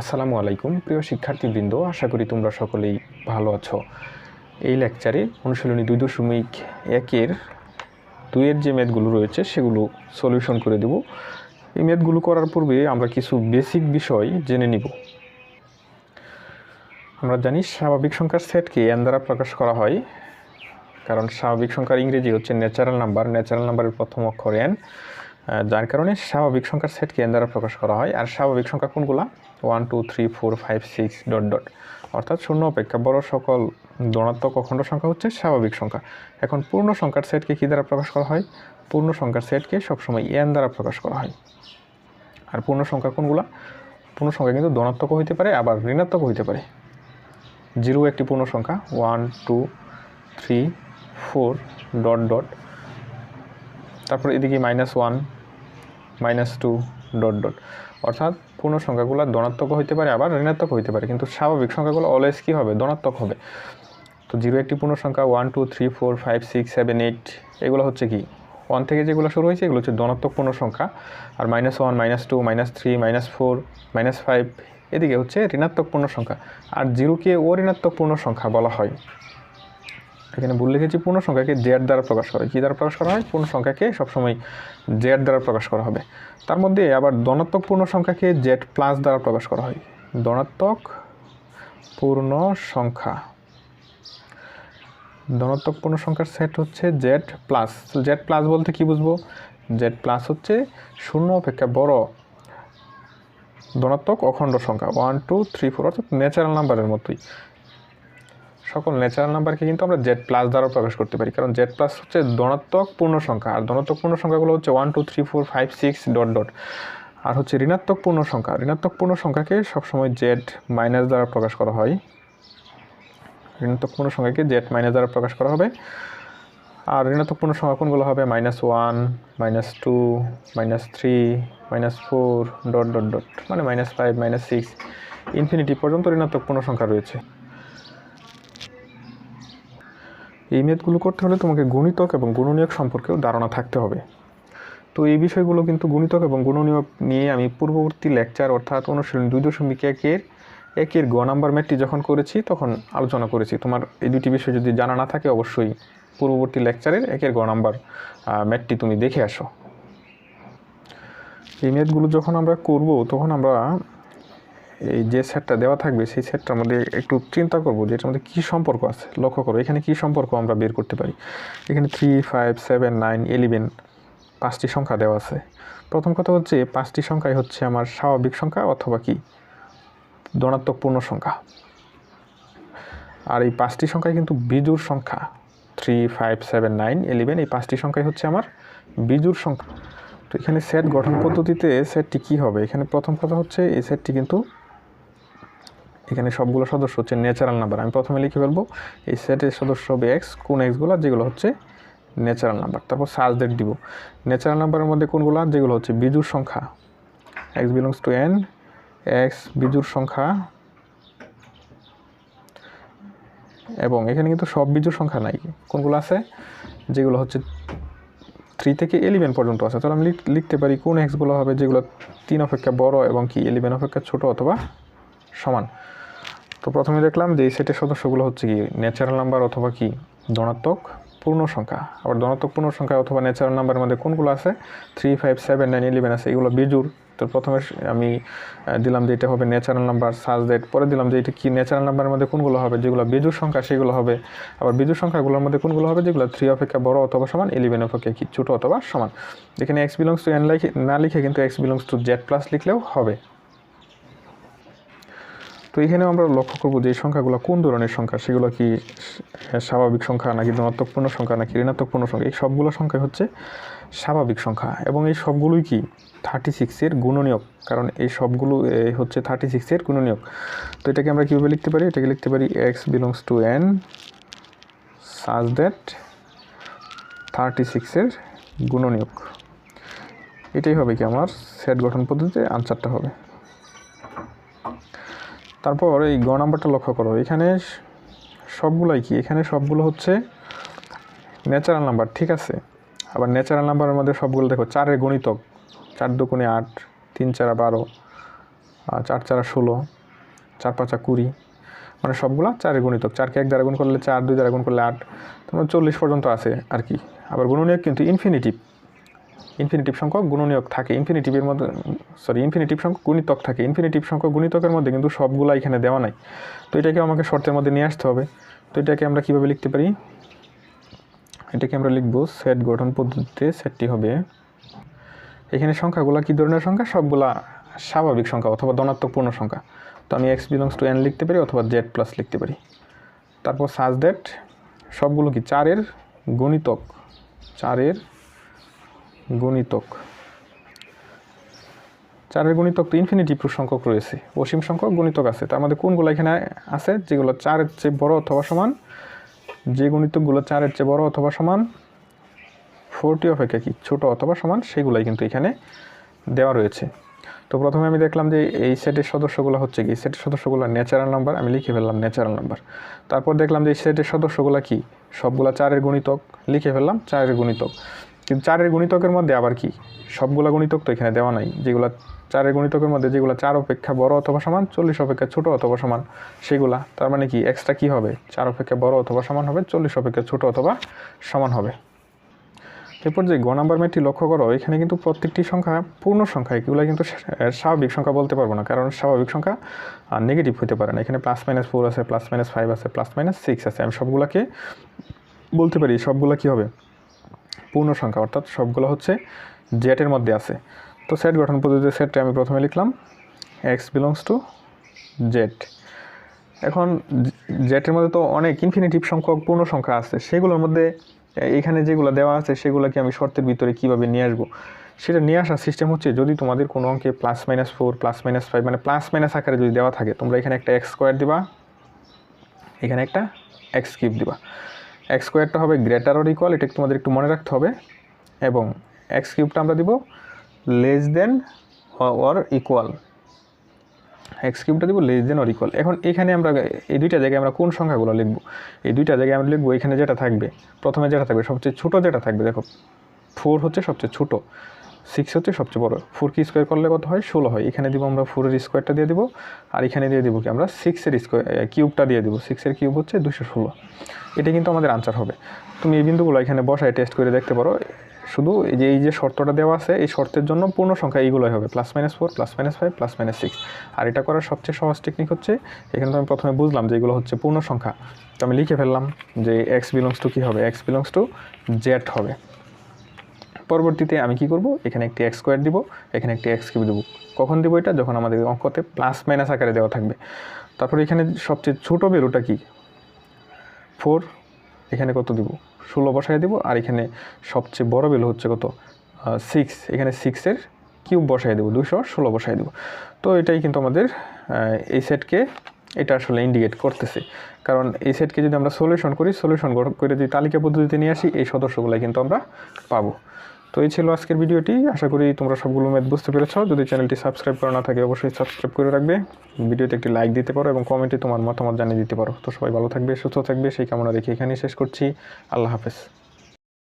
আসসালামু আলাইকুম, প্রিয় শিক্ষার্থীবৃন্দ। আশা করি তোমরা সকলেই ভালো আছো। এই লেকচারে অনুশীলনী দুই দশমিক একের দুইয়ের যে ম্যাথগুলো রয়েছে, সেগুলো সলিউশন করে দেব। এই ম্যাথগুলো করার পূর্বে আমরা কিছু বেসিক বিষয় জেনে নিব। আমরা জানি স্বাভাবিক সংখ্যার সেটকে এন দ্বারা প্রকাশ করা হয়, কারণ স্বাভাবিক সংখ্যার ইংরেজি হচ্ছে ন্যাচারাল নাম্বার ন্যাচারাল নাম্বারের প্রথম অক্ষর এন যার কারণে স্বাভাবিক সংখ্যার সেটকে এন দ্বারা প্রকাশ করা হয়। আর স্বাভাবিক সংখ্যা কোনগুলা? One two three four five six dot dot অর্থাৎ শূন্য অপেক্ষা। বড় সকল ধনাত্মক অখণ্ড সংখ্যা হচ্ছে স্বাভাবিক সংখ্যা। এখন পূর্ণ সংখ্যার সেটকে কী দ্বারা প্রকাশ করা হয়? পূর্ণ সংখ্যার সেটকে সবসময় এন দ্বারা প্রকাশ করা হয়। আর পূর্ণ সংখ্যা কোনগুলা? পূর্ণ সংখ্যা কিন্তু ধনাত্মক হইতে পারে, আবার ঋণাত্মক হইতে পারে। জিরো একটি পূর্ণ সংখ্যা one two three four dot dot তারপর এদিকে minus one minus two dot dot. অর্থাৎ পূর্ণ সংখ্যাগুলো ধনাত্মক হইতে পারে, আবার ঋণাত্মক হইতে পারে। কিন্তু স্বাভাবিক সংখ্যাগুলো অলওয়েজ কী হবে? ধনাত্মক হবে। তো জিরো একটি পূর্ণ সংখ্যা one two three four five six seven eight এগুলো হচ্ছে কি? ওয়ান থেকে যেগুলো শুরু হয়েছে, এগুলো হচ্ছে ধনাত্মক পূর্ণ সংখ্যা। আর minus one minus two minus three minus four minus five এদিকে হচ্ছে ঋণাত্মক পূর্ণ সংখ্যা। আর জিরোকে ও ঋণাত্মক পূর্ণ সংখ্যা বলা হয়। এখানে ভুল লিখেছি পূর্ণ সংখ্যাকে জেড দ্বারা প্রকাশ করা হয়। কী দ্বারা প্রকাশ করা হয়? পূর্ণ সংখ্যাকে সবসময় জেড দ্বারা প্রকাশ করা হবে। তার মধ্যে আবার ধনাত্মক পূর্ণ সংখ্যাকে জেড প্লাস দ্বারা প্রকাশ করা হয়। ধনাত্মক পূর্ণ সংখ্যা ধনাত্মক পূর্ণ সংখ্যার সেট হচ্ছে জেড প্লাস জেড প্লাস বলতে কি বুঝব? জেড প্লাস হচ্ছে শূন্য অপেক্ষা বড় ধনাত্মক অখণ্ড সংখ্যা। ওয়ান টু থ্রি ফোর অর্থাৎ ন্যাচারাল নাম্বারের মতোই। সকল ন্যাচারাল নাম্বারকে কিন্তু আমরা জেড প্লাস দ্বারা প্রকাশ করতে পারি। কারণ জেড প্লাস হচ্ছে ধনাত্মক পূর্ণ সংখ্যা আর ধনাত্মক পূর্ণ সংখ্যাগুলো হচ্ছে one two three four five six dot dot আর হচ্ছে ঋণাত্মক পূর্ণ সংখ্যা ঋণাত্মক পূর্ণ সংখ্যাকে সবসময় জেড মাইনাস দ্বারা প্রকাশ করা হয়। ঋণাত্মক পূর্ণ সংখ্যাকে জেড মাইনাস দ্বারা প্রকাশ করা হবে। আর ঋণাত্মক পূর্ণ সংখ্যা কোনগুলো হবে? Minus one minus two minus three minus four dot dot dot মানে minus five minus six infinity পর্যন্ত ঋণাত্মক পূর্ণ সংখ্যা রয়েছে। এই ম্যাথগুলো করতে হলে তোমাকে গুণিতক এবং গুণনীয়ক সম্পর্কেও ধারণা থাকতে হবে। তো এই বিষয়গুলো কিন্তু গুণিতক এবং গুণনীয়ক নিয়ে আমি পূর্ববর্তী লেকচার অর্থাৎ অনুশীলন দুই দশমিক একের একের গ নাম্বার ম্যাটটি যখন করেছি, তখন আলোচনা করেছি। তোমার এই দুটি বিষয় যদি জানা না থাকে, অবশ্যই পূর্ববর্তী লেকচারের একের গ নাম্বার ম্যাটটি তুমি দেখে আসো। এই ম্যাথগুলো যখন আমরা করব, তখন আমরা এই যে সেটটা দেওয়া থাকবে, সেই সেটটার আমাদের একটু চিন্তা করব যে এটার মধ্যে কী সম্পর্ক আছে। লক্ষ্য করো, এখানে কী সম্পর্ক আমরা বের করতে পারি? এখানে three five seven nine eleven পাঁচটি সংখ্যা দেওয়া আছে। প্রথম কথা হচ্ছে, পাঁচটি সংখ্যাই হচ্ছে আমার স্বাভাবিক সংখ্যা অথবা কি? ধনাত্মক পূর্ণ সংখ্যা। আর এই পাঁচটি সংখ্যাই কিন্তু বিজুর সংখ্যা। Three five seven nine eleven এই পাঁচটি সংখ্যাই হচ্ছে আমার বিজুর সংখ্যা। তো এখানে সেট গঠন পদ্ধতিতে সেটটি কী হবে? এখানে প্রথম কথা হচ্ছে, এই সেটটি কিন্তু এখানে সবগুলো সদস্য হচ্ছে ন্যাচারাল নাম্বার আমি প্রথমে লিখে ফেলব, এই সেটের সদস্য হবে এক্স কোন এক্সগুলো যেগুলো হচ্ছে ন্যাচারাল নাম্বার তারপর সার্চ ডেট দিব। ন্যাচারাল নাম্বারের মধ্যে কোনগুলো? যেগুলো হচ্ছে বিজুর সংখ্যা। X belongs to N x বিজুর সংখ্যা, এবং এখানে কিন্তু সব বিজুর সংখ্যা নাই। কোনগুলো আছে? যেগুলো হচ্ছে থ্রি থেকে এলিভেন পর্যন্ত আছে। তাহলে আমি লিখ- লিখতে পারি কোন এক্সগুলো হবে, যেগুলো তিন অপেক্ষা বড় এবং কি? এলিভেন অপেক্ষা ছোট অথবা সমান। তো প্রথমে দেখলাম যে এই সেটের সদস্যগুলো হচ্ছে কি ন্যাচারাল নাম্বার অথবা কি ধনাত্মক পূর্ণ সংখ্যা। আবার ধনাত্মক পূর্ণ সংখ্যা অথবা ন্যাচারাল নাম্বারের মধ্যে কোনগুলো আছে? Three five seven nine eleven আছে, এগুলো বিজুর তো প্রথমে আমি দিলাম যে এটা হবে ন্যাচারাল নাম্বার সার্চ ডেট পরে দিলাম যে এটা কি ন্যাচারাল নাম্বারের মধ্যে কোনগুলো হবে? যেগুলো বিজুর সংখ্যা, সেগুলো হবে। আবার বিজুর সংখ্যাগুলোর মধ্যে কোনগুলো হবে? যেগুলো থ্রি অপেক্ষা বড় অথবা সমান ইলেভেন অপেক্ষা কি ছোটো অথবা সমান। এখানে এক্স বিলংস টু এন না লিখে কিন্তু x belongs to Z plus লিখলেও হবে। তো এখানেও আমরা লক্ষ্য করব যে এই সংখ্যাগুলো কোন ধরনের সংখ্যা? সেগুলো কি স্বাভাবিক সংখ্যা নাকি ধনাত্মক পূর্ণ সংখ্যা নাকি ঋণাত্মকপূর্ণ সংখ্যা? এই সবগুলো সংখ্যা হচ্ছে স্বাভাবিক সংখ্যা এবং এই সবগুলোই কি? থার্টি সিক্সের গুণনীয়ক, কারণ এই সবগুলো হচ্ছে থার্টি সিক্সের গুণনীয়ক। তো এটাকে আমরা কীভাবে লিখতে পারি? এটাকে লিখতে পারি x belongs to N such that thirty সিক্সের গুণনীয়ক। এটাই হবে কি আমার সেট গঠন পদ্ধতিতে আনসারটা হবে। তারপর এই গ নাম্বারটা লক্ষ্য করো, এখানে সবগুলাই কি? এখানে সবগুলো হচ্ছে ন্যাচারাল নাম্বার ঠিক আছে? আবার ন্যাচারাল নাম্বারের মধ্যে সবগুলো দেখো, চারের গণিতক, চার দুগুণে আট, তিন চারা বারো চার চারা ষোলো, চার পাঁচা কুড়ি মানে সবগুলো চারের গুণিতক। চারকে এক দ্বারা গুণ করলে চার, দুই দ্বারা গুণ করলে আট তোমার চল্লিশ পর্যন্ত আছে আর কি। আবার গুণনীয়ক কিন্তু ইনফিনিটিভ ইনফিনিটিভ সংখ্যক গুণনীয়ক থাকে ইনফিনিটিভের মধ্যে সরি ইনফিনিটিভ সংখ্যক গুণিতক থাকে ইনফিনিটিভ সংখ্যক গুণিতকের মধ্যে কিন্তু সবগুলো এখানে দেওয়া নাই। তো এটাকে আমাকে শর্তের মধ্যে নিয়ে আসতে হবে। তো এটাকে আমরা কীভাবে লিখতে পারি? এটাকে আমরা লিখব সেট গঠন পদ্ধতিতে সেটটি হবে, এখানে সংখ্যাগুলো কী ধরনের সংখ্যা? সবগুলা স্বাভাবিক সংখ্যা অথবা ধনাত্মক পূর্ণ সংখ্যা। তো আমি এক্স বিলংস টু এন লিখতে পারি অথবা জেড প্লাস লিখতে পারি। তারপর সাজ দ্যাট সবগুলো কি? চারের গণিতক, চারের গণিতক। চারের গণিতক তো ইনফিনিটিভ সংখ্যক রয়েছে। অসীম সংখ্যক গণিতক আছে। তার মধ্যে কোনগুলো এখানে আছে? যেগুলো চারের চেয়ে বড় অথবা সমান? যে গণিতকগুলো চারের চেয়ে বড় অথবা সমান? ফোরটি অপেক্ষা কি? ছোট অথবা সমান? সেগুলাই কিন্তু এখানে দেওয়া রয়েছে। তো প্রথমে আমি দেখলাম যে এই সেটের সদস্যগুলো হচ্ছে কি? সেটের সদস্যগুলো ন্যাচারাল নাম্বার আমি লিখে ফেললাম ন্যাচারাল নাম্বার তারপর দেখলাম যে এই সেটের সদস্যগুলো কি? সবগুলা চারের গণিতক, লিখে ফেললাম চারের গণিতক। কিন্তু চারের গণিতকের মধ্যে আবার কি? সবগুলা গণিতক তো এখানে দেওয়া নাই। যেগুলো চারের গণিতকের মধ্যে যেগুলো চার অপেক্ষা বড় অথবা সমান, চল্লিশ অপেক্ষা ছোট অথবা সমান, সেগুলা, তার মানে কি এক্সট্রা কি হবে? চার অপেক্ষা বড় অথবা সমান হবে, চল্লিশ অপেক্ষা ছোট অথবা সমান হবে। এরপর যে গ নাম্বার ম্যাটটি লক্ষ্য করো, এখানে কিন্তু প্রত্যেকটি সংখ্যা পূর্ণ সংখ্যা, এগুলো কিন্তু স্বাভাবিক সংখ্যা বলতে পারব না, কারণ স্বাভাবিক সংখ্যা নেগেটিভ হতে পারে না। এখানে প্লাস মাইনাস ফোর আছে প্লাস মাইনাস ফাইভ আছে প্লাস মাইনাস সিক্স আছে। আমি সবগুলোকে বলতে পারি, সবগুলো কী হবে? পূর্ণ সংখ্যা অর্থাৎ সবগুলো হচ্ছে জেটের মধ্যে আছে। তো সেট গঠন পদ্ধতিতে সেটটা আমি প্রথমে লিখলাম এক্স বিলংস টু জেড এখন জেটের মধ্যে তো অনেক ইনফিনিটিভ সংখ্যক পূর্ণ সংখ্যা আছে, সেগুলোর মধ্যে এখানে যেগুলো দেওয়া আছে, সেগুলোকে আমি শর্তের ভিতরে কীভাবে নিয়ে আসব? সেটা নিয়ে আসার সিস্টেম হচ্ছে যদি তোমাদের কোনো অঙ্কে plus minus four plus minus five মানে প্লাস মাইনাস আকারে যদি দেওয়া থাকে, তোমরা এখানে একটা এক্স স্কোয়ার দিবা, এখানে একটা এক্স কিউব দিবা। এক্স স্কোয়ারটা হবে গ্রেটার অর ইকুয়াল এটা তোমাদের একটু মনে রাখতে হবে। এবং এক্স কিউবটা আমরা দিব less than or equal x কিউবটা দিব লেস দেন অর ইকুয়াল এখন এখানে আমরা, এই দুইটা জায়গায় আমরা কোন সংখ্যাগুলো লিখব? এই দুইটা জায়গায় আমরা লিখব এখানে যেটা থাকবে, প্রথমে যেটা থাকবে সবচেয়ে ছোটো যেটা থাকবে, দেখো ফোর হচ্ছে সবচেয়ে ছোটো। সিক্স হচ্ছে সবচেয়ে বড়। ফোর কি স্কোয়ার করলে কত হয়? ষোলো হয়। এখানে দিব আমরা ফোরের স্কোয়ারটা দিয়ে দিব, আর এখানে দিয়ে দিব কি আমরা সিক্সের স্কোয়ার কিউবটা দিয়ে দিব। সিক্সের কিউব হচ্ছে দুশো ষোলো। এটা কিন্তু আমাদের আনসার হবে। তুমি এই বিন্দুগুলো এখানে বসায় টেস্ট করে দেখতে পারো। শুধু এই যে এই যে শর্তটা দেওয়া আছে, এই শর্তের জন্য পূর্ণ সংখ্যা এইগুলোই হবে। Plus minus four plus minus five plus minus six আর এটা করার সবচেয়ে সহজ টেকনিক হচ্ছে, এখানে তো আমি প্রথমে বুঝলাম যে এগুলো হচ্ছে পূর্ণ সংখ্যা। তো আমি লিখে ফেললাম যে এক্স বিলংস টু কী হবে? এক্স বিলংস টু জেড হবে। পরবর্তীতে আমি কি করব? এখানে একটি এক্স স্কোয়ার দিব, এখানে একটি এক্স কিউব দেবো। কখন দেবো এটা? যখন আমাদের অঙ্কতে প্লাস মাইনাস আকারে দেওয়া থাকবে। তারপর এখানে সবচেয়ে ছোটো ভ্যালুটা কি? ফোর এখানে কত দিব? ষোলো বসায় দিব, আর এখানে সবচেয়ে বড় ভ্যালু হচ্ছে কত? সিক্স এখানে সিক্সের কিউব বসায় দেবো দুশো ষোলো বসায় দেবো। তো এটাই কিন্তু আমাদের এই সেটকে এটা আসলে ইন্ডিকেট করতেছে। কারণ এই সেটকে যদি আমরা সলিউশন করি সলিউশন করে যদি তালিকা পদ্ধতিতে নিয়ে আসি, এই সদস্যগুলো কিন্তু আমরা পাবো। তো এই ছিল আজকের ভিডিওটি। আশা করি তোমরা সবগুলো ম্যাথ বুঝতে পেরেছ। যদি চ্যানেলটি সাবস্ক্রাইব করা না থাকে, অবশ্যই সাবস্ক্রাইব করে রাখবে। ভিডিওতে একটি লাইক দিতে পারো এবং কমেন্টে তোমার মতামত জানিয়ে দিতে পারো। তো সবাই ভালো থাকবে, সুস্থ থাকবে। সেই কামনা রেখে এখানেই শেষ করছি। আল্লাহ হাফেজ।